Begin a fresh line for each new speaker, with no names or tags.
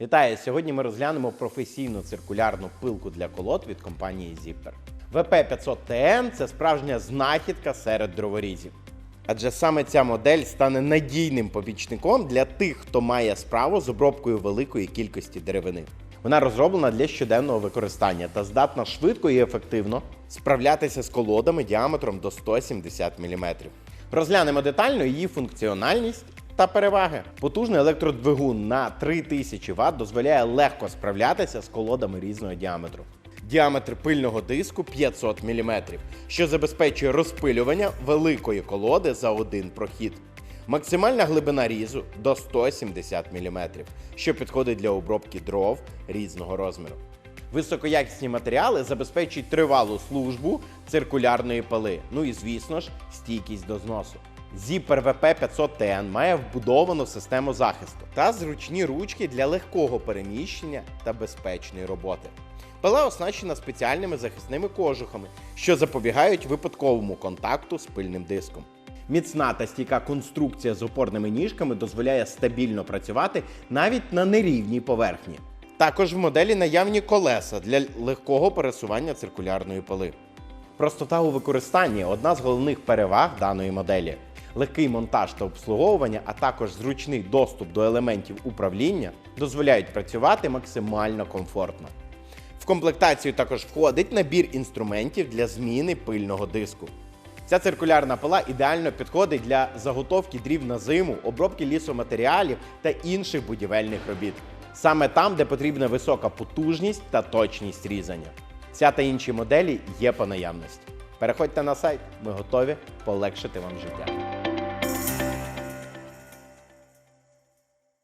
Вітаю! Сьогодні ми розглянемо професійну циркулярну пилку для колод від компанії Zipper. VP500TN – це справжня знахідка серед дроворізів. Адже саме ця модель стане надійним побічником для тих, хто має справу з обробкою великої кількості деревини. Вона розроблена для щоденного використання та здатна швидко і ефективно справлятися з колодами діаметром до 170 мм. Розглянемо детально її функціональність та переваги. Потужний електродвигун на 3000 Вт дозволяє легко справлятися з колодами різного діаметру. Діаметр пильного диску 500 мм, що забезпечує розпилювання великої колоди за один прохід. Максимальна глибина різу до 170 мм, що підходить для обробки дров різного розміру. Високоякісні матеріали забезпечують тривалу службу циркулярної пили. Ну і звісно ж, стійкість до зносу. Zipper VP500TN має вбудовану систему захисту та зручні ручки для легкого переміщення та безпечної роботи. Пила оснащена спеціальними захисними кожухами, що запобігають випадковому контакту з пильним диском. Міцна та стійка конструкція з опорними ніжками дозволяє стабільно працювати навіть на нерівній поверхні. Також в моделі наявні колеса для легкого пересування циркулярної пили. Простота у використанні одна з головних переваг даної моделі. Легкий монтаж та обслуговування, а також зручний доступ до елементів управління дозволяють працювати максимально комфортно. В комплектацію також входить набір інструментів для зміни пильного диску. Ця циркулярна пила ідеально підходить для заготовки дрів на зиму, обробки лісоматеріалів та інших будівельних робіт. Саме там, де потрібна висока потужність та точність різання. Ця та інші моделі є по наявності. Переходьте на сайт, ми готові полегшити вам життя.